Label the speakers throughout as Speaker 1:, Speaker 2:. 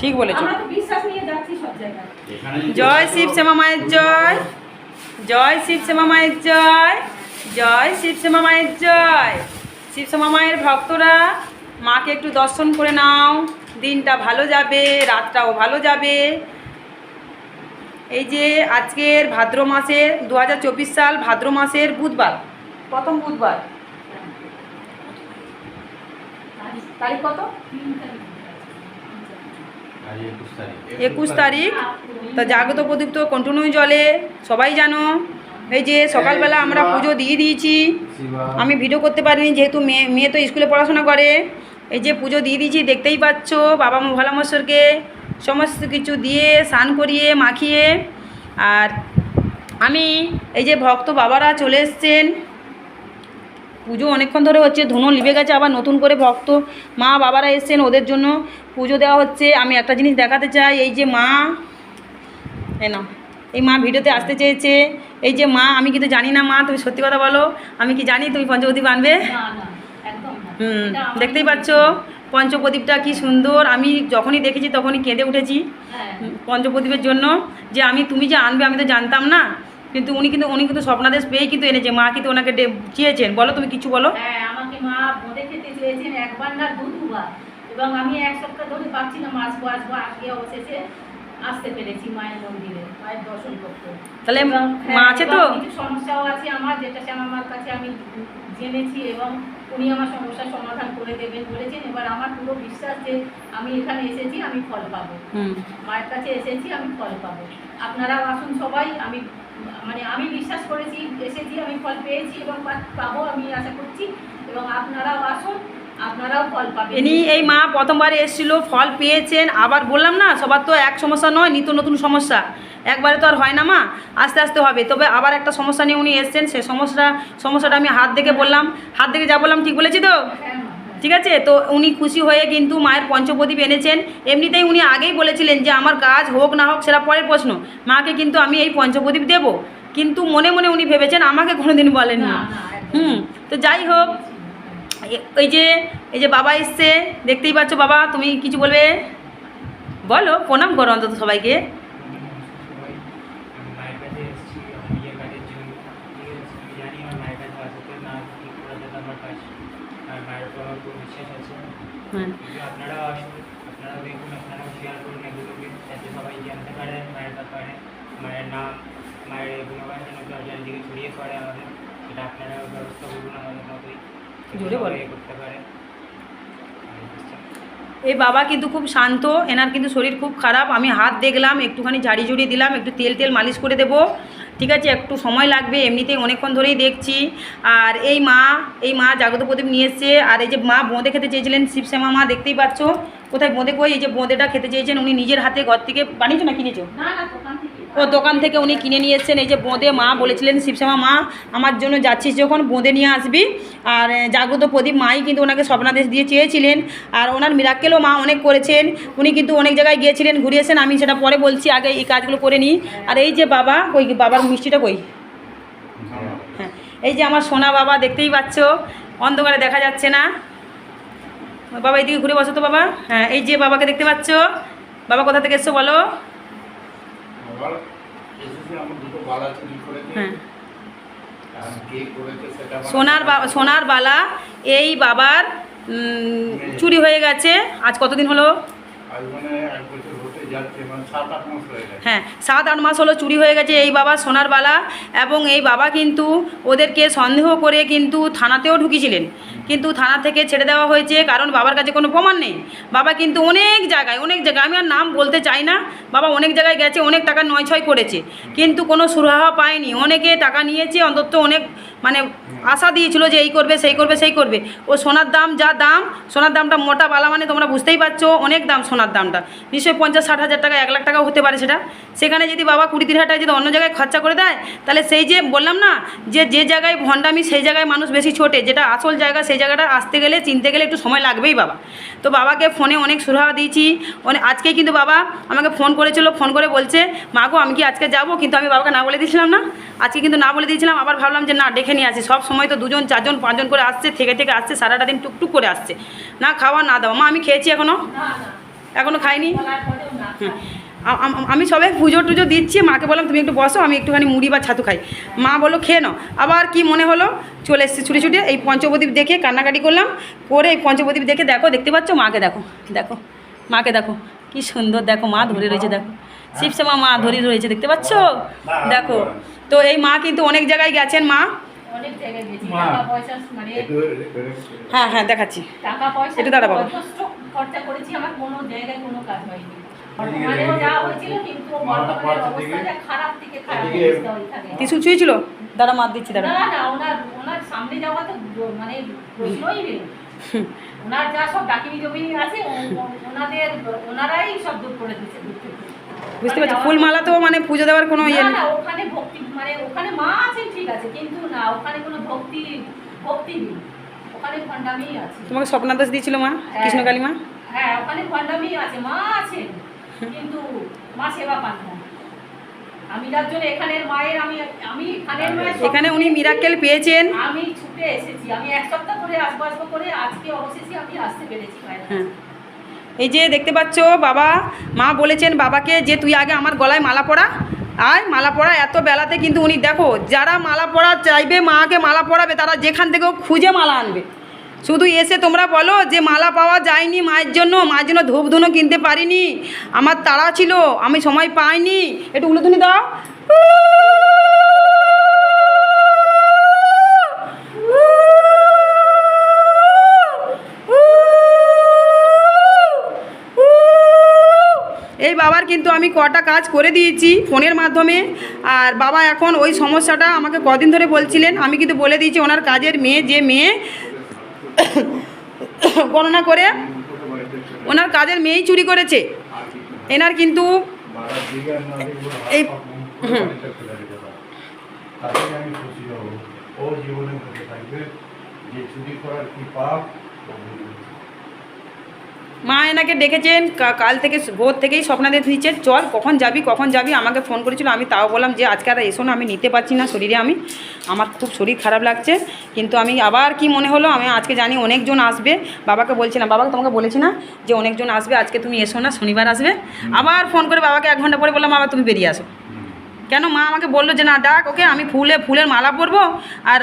Speaker 1: ঠিক বলেছ।
Speaker 2: সব জায়গায়।
Speaker 3: এখানে যদি
Speaker 1: জয় শিব শ্যামা মায়ের জয়। জয় শিব শ্যামা মায়ের জয়। জয় শিব শ্যামা মায়ের জয়। শিব শ্যামা মায়ের ভক্তরা মাকে একটু দর্শন করে নাও। দিনটা ভালো যাবে রাতটাও ভালো যাবে। এই যে আজকের ভাদ্র মাসের দু হাজার চব্বিশ সাল ভাদ্র মাসের বুধবার। প্রথম বুধবার। তারিখ কত?
Speaker 3: একুশ তারিখ।
Speaker 1: তো জাগ্রত প্রদীপ তো কন্টিনিউ জলে সবাই জানো। এই যে সকালবেলা আমরা পুজো দিয়ে দিয়েছি। আমি ভিডিও করতে পারিনি যেহেতু মেয়ে মেয়ে তো স্কুলে পড়াশোনা করে। এই যে পুজো দিয়ে দিয়েছি দেখতেই পাচ্ছ বাবা মা ভোলামশ্বরকে সমস্ত কিছু দিয়ে স্নান করিয়ে মাখিয়ে। আর আমি এই যে ভক্ত বাবারা চলে এসছেন। পুজো অনেকক্ষণ ধরে হচ্ছে ধুনো লিবে গেছে আবার নতুন করে ভক্ত মা বাবারা এসছেন ওদের জন্য পুজো দেওয়া হচ্ছে। আমি একটা জিনিস দেখাতে চাই এই যে মা না এই মা ভিডিওতে আসতে চেয়েছে এই যে মা আমি কিন্তু জানি না মা তুমি সত্যি কথা বলো আমি কি জানি তুমি পঞ্চবতী বানবে
Speaker 2: একদম না।
Speaker 1: হুম দেখতেই পাচ্ছ পঞ্চপ্রদীপটা কি সুন্দর আমি যখনই দেখেছি তখনই কেঁদে উঠেছি
Speaker 2: হ্যাঁ।
Speaker 1: পঞ্চপ্রদীপের জন্য যে আমি তুমি যে আনবে আমি তো জানতাম না। কিন্তু উনি কিন্তু উনি কিন্তু স্বপ্নাদেশ পেয়ে কিন্তু এনেছে। মা কিন্তু ওনাকে চেয়েছেন। বলো তুমি কিছু বলো।
Speaker 2: হ্যাঁ আমাকে মা বোঁদে খেতে চেয়েছেন একবার না দু দুবার এবং আমি এক সপ্তাহ ধরে পাচ্ছিলাম আসব আসব আজকে অবশেষে আসতে পেরেছি মায়ের মন্দিরে মায়ের দর্শন করতে।
Speaker 1: তাহলে মা
Speaker 2: হ্যাঁ,
Speaker 1: আছে তো?
Speaker 2: কিছু সমস্যাও আছে আমার যেটা শ্যামা মার কাছে আমি জেনেছি এবং উনি আমার সমস্যার সমাধান করে দেবেন বলেছেন। এবার আমার পুরো বিশ্বাস যে আমি এখানে এসেছি আমি ফল পাবো। মায়ের কাছে এসেছি আমি ফল পাবো। আপনারাও আসুন সবাই আমি মানে আমি বিশ্বাস করেছি এসেছি আমি ফল পেয়েছি এবং পাবো আমি আশা করছি। এবং আপনারাও আসুন আপনারাও ফল পাবেন।
Speaker 1: ইনি এই মা প্রথমবার এসেছিল ফল পেয়েছেন। আবার বললাম না সবার তো এক সমস্যা নয় নিত্য নতুন সমস্যা। একবারে তো আর হয় না মা আস্তে আস্তে হবে। তবে আবার একটা সমস্যা নিয়ে উনি এসছেন সে সমস্যা সমস্যাটা আমি হাত দেখে বললাম। হাত দেখে যা বললাম ঠিক বলেছি তো?
Speaker 2: হ্যাঁ।
Speaker 1: ঠিক আছে? তো উনি খুশি হয়ে কিন্তু মায়ের পঞ্চপ্রদীপ এনেছেন। এমনিতেই উনি আগেই বলেছিলেন যে আমার কাজ হোক না হোক সেটা পরের প্রশ্ন। মাকে কিন্তু আমি এই পঞ্চপ্রদীপ দেব। কিন্তু মনে মনে উনি ভেবেছেন আমাকে কোনোদিন বলেন
Speaker 2: না।
Speaker 1: হুম তো যাই হোক এই যে এই যে বাবা এসছে দেখতেই পাচ্ছ বাবা তুমি কিছু বলবে? বলো প্রণাম করো অন্তত সবাইকে
Speaker 4: সবাই আমি মায়ের কাছে এসেছি আমি ইয়ে কাজের জন্য ঠিক আছে আমি জানি আমার মায়ের কাছে আসতে না ঠিক করা যেত আমার কাজ আর মায়ের উপর আমার খুব বিশ্বাস আছে আপনারাও আসুন আপনারাও দেখুন আপনারাও শেয়ার করুন এগুলোকে যাতে সবাই জানতে পারে মায়ের ব্যাপারে মায়ের নাম মায়ের এই চারিদিকে ছড়িয়ে পড়ে আমাদের সেটা আপনারাও ব্যবস্থা করুন আমাদের মতোই
Speaker 1: জোরে বলো।
Speaker 4: এ করতে পারে
Speaker 1: এই বাবা কিন্তু খুব শান্ত এনার কিন্তু শরীর খুব খারাপ আমি হাত দেখলাম একটুখানি ঝাড়ি ঝুড়িয়ে দিলাম একটু তেল তেল মালিশ করে দেবো ঠিক আছে, একটু সময় লাগবে, এমনিতেই অনেকক্ষণ ধরেই দেখছি। আর এই মা এই মা জাগত প্রদীপ নিয়ে এসছে। আর এই যে মা বোঁদে খেতে চেয়েছিলেন, শিবশ্যামা মা দেখতেই পাচ্ছ। কোথায় বোঁদে কই? এই যে বোঁদেটা খেতে চেয়েছেন, উনি নিজের হাতে ঘর থেকে বানিয়েছো না কিনেছো?
Speaker 2: না না দোকান থেকে
Speaker 1: ও দোকান থেকে উনি কিনে নিয়ে এই যে বোঁদে মা বলেছিলেন, শিবশ্যামা মা, আমার জন্য যাচ্ছিস যখন, বোঁদে নিয়ে আসবি। আর জাগ্রত প্রদীপ মাই কিন্তু ওনাকে স্বপ্নাদেশ দিয়ে চেয়েছিলেন। আর ওনার মিরাক্কেলও মা অনেক করেছেন। উনি কিন্তু অনেক জায়গায় গিয়েছিলেন ঘুরিয়েছেন আমি সেটা পরে বলছি, আগে এই কাজগুলো করে নিই। আর এই যে বাবা, ওই বাবার মিষ্টিটা কই? হ্যাঁ এই যে আমার সোনা বাবা, দেখতেই পাচ্ছ, অন্ধকারে দেখা যাচ্ছে না। বাবা, এইদিকে ঘুরে বসো তো বাবা। হ্যাঁ এই যে বাবাকে দেখতে পাচ্ছ, বাবা কোথা থেকে এসছো বলো?
Speaker 3: আবার এসেছি আমার দুটো বালা চুরি করেছে।
Speaker 1: হ্যাঁ। সোনার সোনার বালা এই বাবার চুরি হয়ে গেছে। আজ কতদিন হলো?
Speaker 3: মানে মানে হয়ে
Speaker 1: হ্যাঁ সাত আট মাস হলো চুরি হয়ে গেছে এই বাবা সোনার বালা এবং এই বাবা কিন্তু ওদেরকে সন্দেহ করে কিন্তু থানাতেও ঢুকিয়েছিলেন কিন্তু থানা থেকে ছেড়ে দেওয়া হয়েছে, কারণ বাবার কাছে কোনো প্রমাণ নেই। বাবা কিন্তু অনেক জায়গায় অনেক জায়গায়, আমি আর নাম বলতে চাই না, বাবা অনেক জায়গায় গেছে, অনেক টাকা নয় ছয় করেছে, কিন্তু কোনো সুরাহা পায়নি। অনেকে টাকা নিয়েছে, অন্তত অনেক মানে আশা দিয়েছিল যে এই করবে, সেই করবে সেই করবে। ও সোনার দাম, যা দাম, সোনার দামটা মোটা বালা মানে তোমরা বুঝতেই পারছ, অনেক দাম সোনার দামটা। নিশ্চয়ই পঞ্চাশ, ষাট হাজার টাকা, এক লাখ টাকাও হতে পারে সেটা। সেখানে যদি বাবা কুড়ি তিরিশ হাজার টাকা যদি অন্য জায়গায় খরচা করে দেয়, তাহলে সেই যে বললাম না, যে যে জায়গায় ভণ্ডামি, সেই জায়গায় মানুষ বেশি ছোটে, যেটা আসল জায়গা, সেই জায়গাটা আসতে গেলে চিনতে গেলে একটু সময় লাগবেই বাবা। তো বাবাকে ফোনে অনেক সুরাহা দিয়েছি। অনেক আজকেই কিন্তু বাবা আমাকে ফোন করেছিল ফোন করে বলছে মা গো আমি কি আজকে যাব? কিন্তু আমি বাবাকে না বলে দিয়েছিলাম না। আজকে কিন্তু না বলে দিয়েছিলাম আবার ভাবলাম যে না ডেকে নিয়ে আসি। সব সময় তো দুজন চারজন পাঁচজন করে আসছে থেকে থেকে আসছে সারাটা দিন টুকটুক করে আসছে। না খাওয়া না দাও মা আমি খেয়েছি এখনও এখনও খাইনি? হুম। আম- আমি সবে পুজো টুজো দিচ্ছি মাকে বললাম তুমি একটু বসো আমি একটুখানি মুড়ি বা ছাতু খাই। মা বলল খেয়ে নাও। আবার কি মনে হলো চলে এসেছি ছুটে ছুটে এই পঞ্চপ্রদীপ দেখে কান্নাকাটি করলাম করে এই পঞ্চপ্রদীপ দেখে দেখো দেখতে পাচ্ছ? মাকে দেখো দেখো মাকে দেখো কি সুন্দর দেখো মা ধরে রয়েছে দেখো। শিবশ্যামা মা ধরে রয়েছে দেখতে পাচ্ছ? দেখো। তো এই মা কিন্তু অনেক জায়গায় গেছেন মা।
Speaker 2: অনেক জায়গায় গেছি।
Speaker 3: মা।
Speaker 2: টাকা পয়সা মানে
Speaker 1: হ্যাঁ হ্যাঁ দেখাচ্ছি।
Speaker 2: টাকা পয়সা
Speaker 1: দাঁড়া বাবা।
Speaker 2: খরচা করেছি আমার কোনো জায়গায় কোনো কাজ হয়নি।
Speaker 3: এদিকে-
Speaker 2: অবস্থা
Speaker 1: ছুঁয়েছিল? দাঁড়া মার দিচ্ছি দাঁড়া
Speaker 2: না না ওনার ওনার সামনে যাওয়া তো মানে প্রশ্নই নেই। ওনার যা সব ডাকিনি জমি আছে ওনাদের ওনারাই সব দূর করে দিচ্ছে
Speaker 1: বুঝতে পারছি। ফুলমালা তো মানে পুজো দেওয়ার কোনো ইয়ে
Speaker 2: না
Speaker 1: নেই।
Speaker 2: ওখানে ভক্তি মানে ওখানে মা আছে ঠিক আছে কিন্তু না ওখানে কোনো ভক্তি ভক্তি নেই। ওখানে ভণ্ডামি আছে।
Speaker 1: তোমাকে স্বপ্নাদেশ দিয়েছিল মা? কৃষ্ণকালী মা?
Speaker 2: হ্যাঁ ওখানে ভণ্ডামি আছে মা আছে কিন্তু মা সেবা পান না। আমি যার জন্য এখানের মায়ের আমি আমি এখানের মায়ের
Speaker 1: এখানে উনি মিরাক্কেল পেয়েছেন।
Speaker 2: আমি ছুটে এসেছি। আমি এক সপ্তাহ করে আসব আসব করে আজকে অবশেষে আমি আসতে পেরেছি মায়ের
Speaker 1: হ্যাঁ। এই যে দেখতে পাচ্ছ বাবা মা বলেছেন বাবাকে যে তুই আগে আমার গলায় মালা পরা আর মালা পরা এত বেলাতে কিন্তু উনি দেখো যারা মালা পরা চাইবে মাকে মালা পরাবে তারা যেখান থেকেও খুঁজে মালা আনবে। শুধু এসে তোমরা বলো যে মালা পাওয়া যায়নি মায়ের জন্য মায়ের জন্য ধূপ ধুনো কিনতে পারিনি। আমার তাড়া ছিল, আমি সময় পাইনি। একটু উলুধুনি দাও। এই বাবার কিন্তু আমি কটা কাজ করে দিয়েছি ফোনের মাধ্যমে। আর বাবা এখন ওই সমস্যাটা আমাকে কদিন ধরে বলছিলেন, আমি কিন্তু বলে দিয়েছি ওনার কাজের মেয়ে, যে মেয়ে গণনা করে ওনার কাজের মেয়েই চুরি করেছে। এনার কিন্তু এই-
Speaker 3: ও জীবনে থাকবে। যে চুরি করার কি পাপ।
Speaker 1: মা এনাকে ডেকেছেন কাল থেকে ভোর থেকেই স্বপ্নাদের দিচ্ছেন চল কখন যাবি কখন যাবি? আমাকে ফোন করেছিল আমি তাও বললাম যে আজকে আর এসো না আমি নিতে পারছি না শরীরে আমি। আমার খুব শরীর খারাপ লাগছে কিন্তু আমি আবার কি মনে হলো আমি আজকে জানি অনেকজন আসবে। বাবাকে বলছিলাম বাবাকে তোমাকে বলেছি না যে অনেকজন আসবে আজকে তুমি এসো না শনিবার আসবে। আবার ফোন করে বাবাকে এক ঘণ্টা পরে বললাম বাবা তুমি বেরিয়ে আসো। কেন মা আমাকে বলল যে না ডাক ওকে আমি ফুলে ফুলের মালা পরবো আর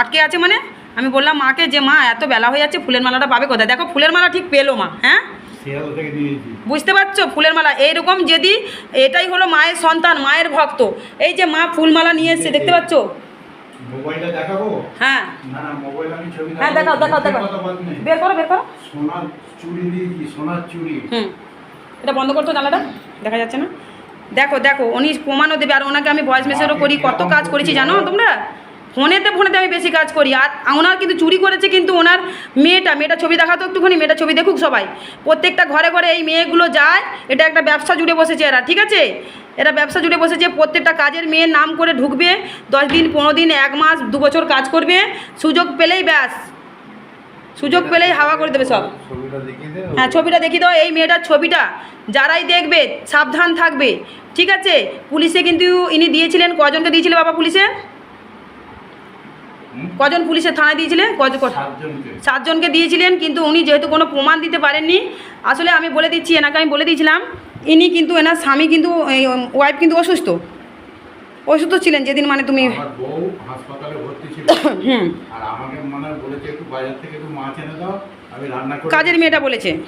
Speaker 1: আটকে আছে মানে? আমি বললাম মাকে যে মা এত বেলা হয়ে যাচ্ছে ফুলের মালাটা পাবে কোথায়? দেখো ফুলের মালা ঠিক পেল মা হ্যাঁ? বুঝতে পারছ? ফুলের মালা এইরকম যদি এটাই হলো মায়ের সন্তান মায়ের ভক্ত এই যে মা ফুলমালা নিয়ে এসছে দেখতে পাচ্ছ?
Speaker 3: মোবাইলটা দেখাবো?
Speaker 1: হ্যাঁ।
Speaker 3: না না মোবাইল আমি ছবি
Speaker 1: হ্যাঁ দেখাও দেখাও দেখাও
Speaker 3: কথা বাদ নেই
Speaker 1: বের করো বের করো।
Speaker 3: সোনার চুড়ি দিয়েছি সোনার চুড়ি।
Speaker 1: হুম। এটা বন্ধ করতো জানলাটা? দেখা যাচ্ছে না? দেখো দেখো উনি প্রমাণও দেবে। আর ওনাকে আমি ভয়েস মেসেজও করি। কত কাজ করেছি জানো তোমরা? ফোনেতে ফোনেতে আমি বেশি কাজ করি। আর ওনার কিন্তু চুরি করেছে কিন্তু ওনার মেয়েটা মেয়েটা ছবি দেখাতো একটুখানি মেয়েটা ছবি দেখুক সবাই। প্রত্যেকটা ঘরে ঘরে এই মেয়েগুলো যায় এটা একটা ব্যবসা জুড়ে বসেছে এরা ঠিক আছে? এরা ব্যবসা জুড়ে বসেছে প্রত্যেকটা কাজের মেয়ের নাম করে ঢুকবে দশ দিন পনেরো দিন এক মাস দু বছর কাজ করবে সুযোগ পেলেই ব্যাস। সুযোগ পেলেই হাওয়া করে দেবে সব। হ্যাঁ ছবিটা দেখি দাও এই মেয়েটার ছবিটা। যারাই দেখবে সাবধান থাকবে ঠিক আছে? পুলিশে কিন্তু ইনি দিয়েছিলেন কজনকে দিয়েছিলে বাবা পুলিশে? কজন পুলিশে থানায় দিয়েছিলে? কজ
Speaker 3: সাতজনকে।
Speaker 1: দিয়েছিলেন কিন্তু উনি যেহেতু কোনো প্রমাণ দিতে পারেননি আসলে আমি বলে দিচ্ছি এনাকে আমি বলে দিয়েছিলাম ইনি কিন্তু এনার স্বামী কিন্তু ওয়াইফ কিন্তু অসুস্থ। অসুস্থ ছিলেন যেদিন মানে তুমি হুম। কাজের মেয়েটা বলেছে।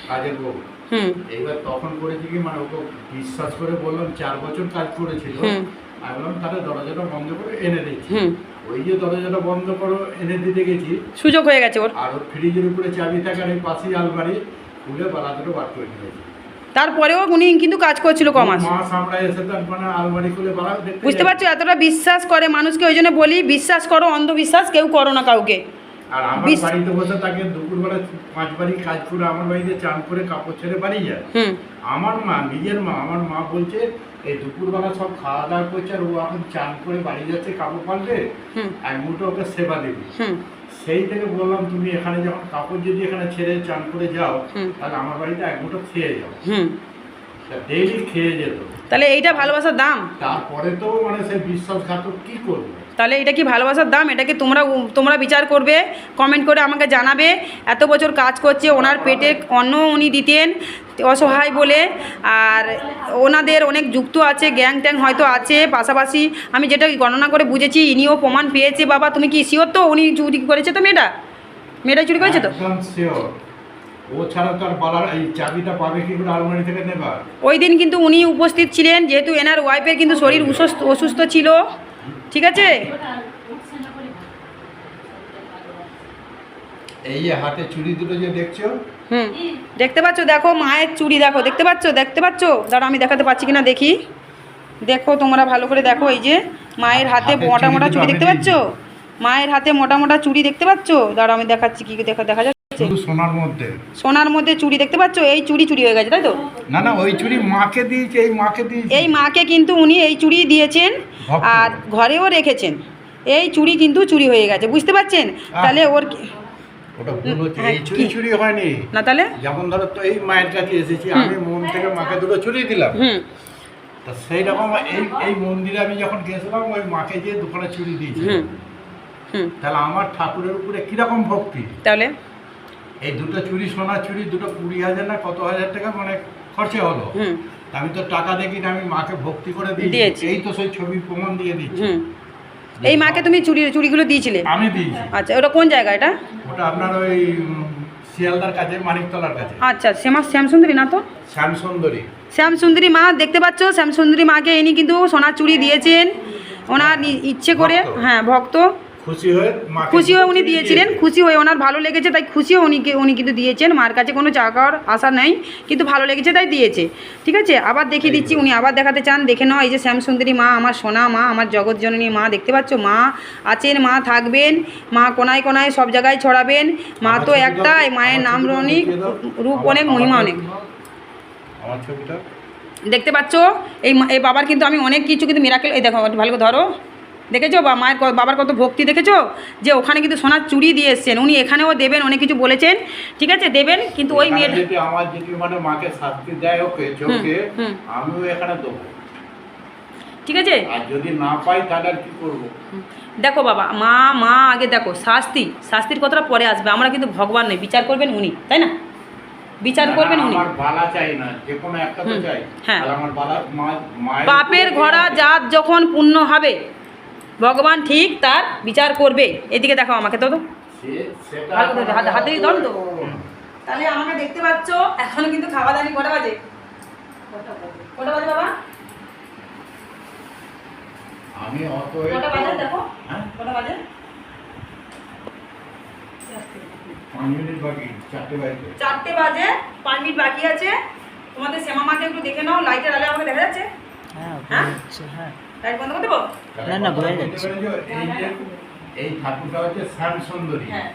Speaker 1: হুম।
Speaker 3: এইবার তখন করেছি কি মানে ওকে বিশ্বাস করে বললাম চার বছর কাজ করেছিল। আমি বললাম তাহলে দরজাটা বন্ধ করে এনে দিচ্ছি।
Speaker 1: হুম।
Speaker 3: ওই যে দরজাটা বন্ধ করো এনে দিতে গেছি।
Speaker 1: সুযোগ হয়ে গেছে ওর।
Speaker 3: আর ফ্রিজের উপরে চাবি থাকার এই পাশেই আলমারি খুলে বার করে দিয়েছি
Speaker 1: তারপরেও উনি কিন্তু কাজ করছিল কমাস।
Speaker 3: মানে
Speaker 1: বুঝতে। পারছ এতটা বিশ্বাস করে মানুষকে ওই জন্য বলি বিশ্বাস করো অন্ধবিশ্বাস কেউ করো না কাউকে।
Speaker 3: আর আমার বাড়িতে বসে তাকে দুপুরবেলা পাঁচ বাড়ি কাজ করে আমার বাড়িতে চান করে কাপড় ছেড়ে বাড়ি যায়। আমার মা নিজের মা আমার মা বলছে এই দুপুরবেলা সব খাওয়া দাওয়া করছে আর ও এখন চান করে বাড়ি যাচ্ছে কাপড় পাল্টে এক মুঠো ওকে সেবা দেবে। সেই থেকে বললাম তুমি এখানে যখন কাপড় যদি এখানে ছেড়ে চান করে যাও তাহলে আমার বাড়িতে এক মুঠো খেয়ে যাও। ডেইলি খেয়ে যেত।
Speaker 1: তাহলে এইটা ভালোবাসার দাম?
Speaker 3: তারপরে তো মানে সে বিশ্বাসঘাতক কি করবে?
Speaker 1: তাহলে এটা কি ভালোবাসার দাম? এটাকে তোমরা তোমরা বিচার করবে? কমেন্ট করে আমাকে জানাবে। এত বছর কাজ করছে ওনার পেটে অন্ন উনি দিতেন অসহায় বলে। আর ওনাদের অনেক যুক্ত আছে গ্যাং ট্যাং হয়তো আছে। পাশাপাশি আমি যেটা গণনা করে বুঝেছি ইনিও প্রমাণ পেয়েছে। বাবা তুমি কি শিওর তো? উনি চুরি করেছে তো মেয়েটা? মেয়েটা চুরি করেছে তো?
Speaker 3: ও ছাড়া তো আর বলার এই চাবিটা পাবে কি করে আলমারি থেকে নেবার?
Speaker 1: ওই দিন কিন্তু উনি উপস্থিত ছিলেন যেহেতু এনার ওয়াইফের কিন্তু শরীর অসুস্থ অসুস্থ ছিল। ঠিক আছে?
Speaker 3: এই যে হাতে চুড়ি দুটো যে দেখছ?
Speaker 1: হুম দেখতে পাচ্ছ? দেখো মায়ের চুড়ি দেখো দেখতে পাচ্ছ? দেখতে পাচ্ছ? দাঁড়া আমি দেখাতে পাচ্ছি কিনা দেখি। দেখো তোমরা ভালো করে দেখো এই যে মায়ের হাতে মোটা মোটা
Speaker 3: চুড়ি
Speaker 1: দেখতে পাচ্ছ? মায়ের হাতে মোটা মোটা চুড়ি দেখতে পাচ্ছ? দাঁড়া আমি দেখাচ্ছি কি দেখা দেখা যাচ্ছে।
Speaker 3: শুধু সোনার মধ্যে।
Speaker 1: সোনার মধ্যে চুড়ি দেখতে পাচ্ছ? এই চুড়ি চুরি হয়ে গেছে তাই তো?
Speaker 3: না না ওই চুড়ি মাকে দিয়েছে এই মাকে দিয়েছে।
Speaker 1: এই মাকে কিন্তু উনি এই চুড়ি দিয়েছেন আর ঘরেও রেখেছেন। এই চুড়ি কিন্তু চুরি হয়ে গেছে বুঝতে পারছেন? তাহলে ওর কি-
Speaker 3: ওটা ভুল হচ্ছে
Speaker 1: হ্যাঁ,
Speaker 3: এই চুরি হয়নি।
Speaker 1: না তাহলে?
Speaker 3: যেমন ধরো তো এই মায়ের কাছে এসেছি আমি মন থেকে মাকে দুটো চুরি দিলাম।
Speaker 1: হুম।
Speaker 3: তা সেই রকম এই এই মন্দিরে আমি যখন গেছিলাম ওই মাকে গিয়ে চুরি দিয়েছি।
Speaker 1: হুম। হুম।
Speaker 3: তাহলে আমার ঠাকুরের উপরে কীরকম ভক্তি?
Speaker 1: তাহলে?
Speaker 3: এই দুটো চুরি সোনা চুরি দুটো কুড়ি হাজার না কত হাজার টাকা মানে খরচা হলো। আমি তো টাকা দেখি না আমি মাকে ভক্তি করে
Speaker 1: দিয়েছি।
Speaker 3: এই তো সেই ছবি প্রমাণ দিয়ে দিচ্ছি
Speaker 1: এই মাকে তুমি চুরি চুরিগুলো দিয়েছিলে?
Speaker 3: আমি দিয়েছি।
Speaker 1: আচ্ছা ওটা কোন জায়গা এটা?
Speaker 3: ওটা আপনার ওই শিয়ালদার কাছে মানিকতলার কাছে।
Speaker 1: আচ্ছা শ্যামা শ্যামসুন্দরী না তো?
Speaker 3: শ্যামসুন্দরী।
Speaker 1: শ্যামসুন্দরী মা দেখতে পাচ্ছ? শ্যামসুন্দরী মাকে ইনি কিন্তু সোনার চুড়ি দিয়েছেন। ওনার ইচ্ছে করে হ্যাঁ ভক্ত।
Speaker 3: খুশি হয়ে
Speaker 1: খুশি হয়ে উনি দিয়েছিলেন খুশি হয়ে ওনার ভালো লেগেছে তাই খুশি হয়ে উনি উনি কিন্তু দিয়েছেন। মার কাছে কোনো চাকার আশা নেই কিন্তু ভালো লেগেছে তাই দিয়েছে। ঠিক আছে? আবার দেখিয়ে দিচ্ছি উনি আবার দেখাতে চান দেখে নাও এই যে শ্যামসুন্দরী মা আমার সোনা মা আমার জগৎ জননী মা দেখতে পাচ্ছ? মা আছেন মা থাকবেন মা কোনায় কোনায় সব জায়গায় ছড়াবেন। মা তো একটাই মায়ের নাম
Speaker 3: দাও।
Speaker 1: রূপ অনেক মহিমা অনেক।
Speaker 3: আমার ছবিটা
Speaker 1: দেখতে পাচ্ছ? এই এই বাবার কিন্তু আমি অনেক কিছু কিন্তু মিরাকেল এই দেখো ভালো করে ধরো। দেখেছ? বা মায়ের বাবার কত ভক্তি দেখেছ? যে ওখানে কিন্তু সোনার চুরি দিয়ে এসছেন। উনি এখানেও দেবেন অনেক কিছু বলেছেন। ঠিক আছে? দেবেন কিন্তু ওই
Speaker 3: এখানে
Speaker 1: মেয়েটা
Speaker 3: আমার যদি মানে মাকে শাস্তি দেয় ওকে চোখে আমিও এখানে দেবো।
Speaker 1: ঠিক আছে?
Speaker 3: আর যদি না পাই তাহলে আর কি করব?
Speaker 1: দেখো বাবা মা মা আগে দেখো শাস্তি শাস্তির কথাটা পরে আসবে। আমরা কিন্তু ভগবান নই বিচার করবেন উনি তাই না? বিচার করবেন উনি। হ্যাঁ। পাপের ঘোড়া। জাত যখন পূর্ণ হবে ভগবান ঠিক তার বিচার করবে। এদিকে দেখো আমাকে তো তো।
Speaker 3: সে- সেটা
Speaker 1: ভালো করে হাতে- হাতে দিয়ে দাও না তো? তাহলে আমাকে দেখতে পাচ্ছ এখনও কিন্তু খাওয়া দানি কটা বাজে? কটা বাজে বাবা?
Speaker 3: আমি অত
Speaker 1: কটা বাজে দেখো।
Speaker 3: হ্যাঁ?
Speaker 1: কটা বাজে?
Speaker 3: চারটে বাজে।
Speaker 1: পাঁচ মিনিট বাকি আছে। তোমাদের শ্যামা মাকে একটু দেখে নাও লাইটের আলে আমাকে দেখা যাচ্ছে?
Speaker 4: হ্যাঁ
Speaker 1: হ্যাঁ? লাইট বন্ধ করে দেবো?
Speaker 4: না, না,
Speaker 3: বুঝতে
Speaker 4: যাচ্ছে।
Speaker 3: এই যে এই ঠাকুরটা হচ্ছে শ্যাম সুন্দরী।
Speaker 1: হ্যাঁ।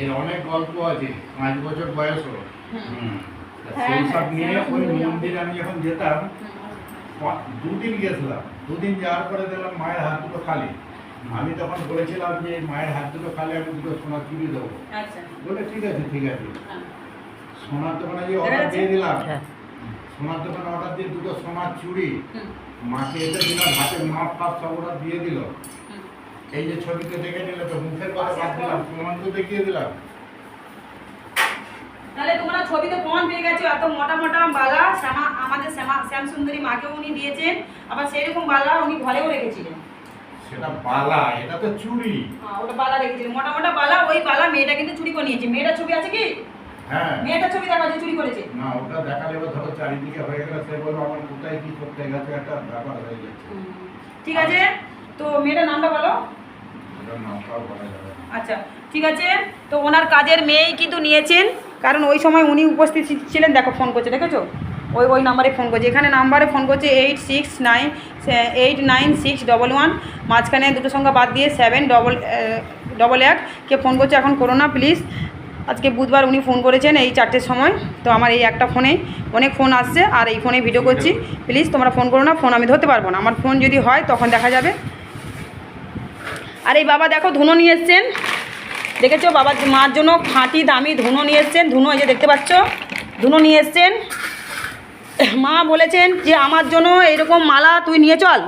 Speaker 3: এর অনেক গল্প আছে পাঁচ বছর বয়স হলো।
Speaker 1: হ্যাঁ,
Speaker 3: সেই সব
Speaker 1: হ্যাঁ,
Speaker 3: নিয়ে ওই। মন্দিরে আমি যখন যেতাম দুদিন গেছিলাম। দুদিন যাওয়ার পরে দেখলাম মায়ের হাত দুটো খালি। আমি তখন বলেছিলাম যে মায়ের হাত দুটো খালি আমি দুটো সোনা চুরি দেবো।
Speaker 1: আচ্ছা।
Speaker 3: বলে ঠিক আছে ঠিক আছে। সোনার দোকানে যে অর্ডার দিয়ে দিলাম সোনার দোকানে অর্ডার দিয়ে দুটো সোনার চুড়ি
Speaker 1: হুম,
Speaker 3: মাকে এসে দিলাম হাতে মাপ ফাপ সব ওরা দিয়ে দিল। এই যে ছবিতে দেখে নিল তো মুখের কথা বাদ দিলাম প্রমাণ তো দেখিয়ে দিলাম।
Speaker 1: তাহলে তোমরা ছবিতে প্রমাণ পেয়ে গেছো? এত মোটা মোটা বালা শ্যামা আমাদের শ্যামা শ্যাম সুন্দরী মাকেও উনি দিয়েছেন আবার সেরকম বালা উনি ঘরেও রেখেছিলেন।
Speaker 3: সেটা বালা এটা তো চুড়ি।
Speaker 1: হ্যাঁ, ওটা বালা রেখেছিলেন। মোটা মোটা বালা ওই বালা মেয়েটা কিন্তু চুরি করে নিয়েছে মেয়েটার ছবি আছে কি?
Speaker 3: হ্যাঁ।
Speaker 1: মেয়েটার ছবি দেখা যে চুরি করেছে।
Speaker 3: না ওটা দেখা যাবে ধরো চারিদিকে হয়ে গেলে সে বলব আমার কোথায় কি করতে গেছে একটা ব্যাপার হয়ে যাচ্ছে
Speaker 1: ঠিক আছে তো মেয়েটার নামটা বলো। আচ্ছা ঠিক আছে তো ওনার কাজের মেয়েই কিন্তু নিয়েছেন কারণ ওই সময় উনি উপস্থিত ছিলেন দেখো ফোন করছে দেখেছ? ওই ওই নাম্বারে ফোন করছে এখানে নাম্বারে ফোন করছে eight six nine eight nine six double one মাঝখানে দুটো সংখ্যা বাদ দিয়ে সেভেন ডবল ডবল এক কে ফোন করছে এখন করো না প্লিজ। আজকে বুধবার উনি ফোন করেছেন এই চারটের সময়। তো আমার এই একটা ফোনে অনেক ফোন আসছে, আর এই ফোনে ভিডিও করছি। প্লিজ তোমরা ফোন করো না, ফোন আমি ধরতে পারব না। আমার ফোন যদি হয় তখন দেখা যাবে। আর এই বাবা দেখো ধুনো নিয়ে এসছেন। দেখেছ? বাবার মার জন্য খাঁটি, দামি ধুনো নিয়ে এসছেন। ধুনো এই যে দেখতে পাচ্ছ? ধুনো নিয়ে এসছেন। মা বলেছেন যে, আমার জন্য এরকম মালা তুই নিয়ে চল।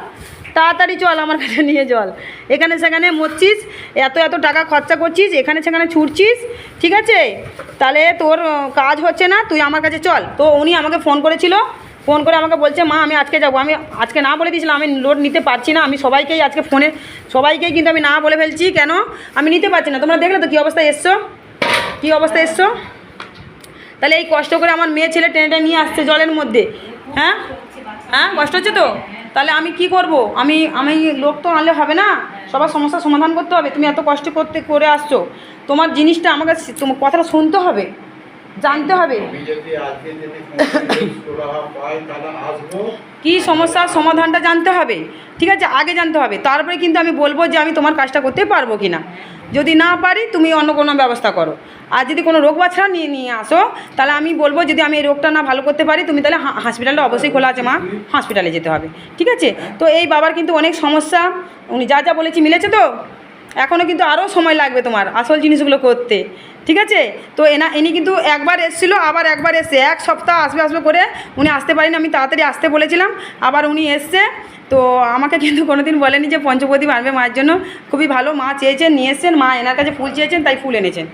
Speaker 1: তাড়াতাড়ি চল আমার কাছে নিয়ে চল। এখানে সেখানে মরছিস, এত এত টাকা খরচা করছিস, এখানে সেখানে ছুটছিস, ঠিক আছে? তাহলে তোর কাজ হচ্ছে না, তুই আমার কাছে চল। তো উনি আমাকে ফোন করেছিল, ফোন করে আমাকে বলছে, মা, আমি আজকে যাব। আমি আজকে না বলে দিয়েছিলাম, আমি লোড নিতে পারছি না, আমি সবাইকেই আজকে ফোনে, সবাইকেই কিন্তু আমি না বলে ফেলছি। কেন? আমি নিতে পারছি না। তোমরা দেখলে তো কী অবস্থায় এসছো? কী অবস্থায় এসছো? তাহলে এই কষ্ট করে আমার মেয়ে ছেলে টেনে টেনে নিয়ে আসছে জলের মধ্যে হ্যাঁ? হ্যাঁ কষ্ট হচ্ছে তো? তাহলে আমি কি করব? আমি আমি লোক তো আনলে হবে না? সবার সমস্যার সমাধান করতে হবে। তুমি এত কষ্ট করতে, করে আসছো। তোমার জিনিসটা আমাকে কথাটা শুনতে হবে। জানতে হবে। কি সমস্যার সমাধানটা জানতে হবে? ঠিক আছে আগে জানতে হবে। তারপরে কিন্তু আমি বলব যে আমি তোমার কাজটা করতে পারব কি না যদি না পারি তুমি অন্য কোনো ব্যবস্থা করো। আর যদি কোনো রোগ বাছড়া নিয়ে নিয়ে আসো তাহলে আমি বলব যদি আমি এই রোগটা না ভালো করতে পারি তুমি তাহলে হসপিটালটা অবশ্যই খোলা আছে মা। হসপিটালে যেতে হবে। ঠিক আছে? তো এই বাবার কিন্তু অনেক সমস্যা। উনি যা যা বলেছি মিলেছে তো? এখনও কিন্তু আরও সময় লাগবে তোমার আসল জিনিসগুলো করতে, ঠিক আছে? তো এনা ইনি কিন্তু একবার এসেছিল, আবার একবার এসছে। এক সপ্তাহ আসবে আসবে করে উনি আসতে পারেনি, আমি তাড়াতাড়ি আসতে বলেছিলাম, আবার উনি এসছে। তো আমাকে কিন্তু কোনোদিন বলেনি যে পঞ্চপ্রদীপ আনবে মায়ের জন্য। খুবই ভালো মা চেয়েছেন নিয়ে এসছেন মা এনার কাছে ফুল চেয়েছেন, তাই ফুল এনেছেন।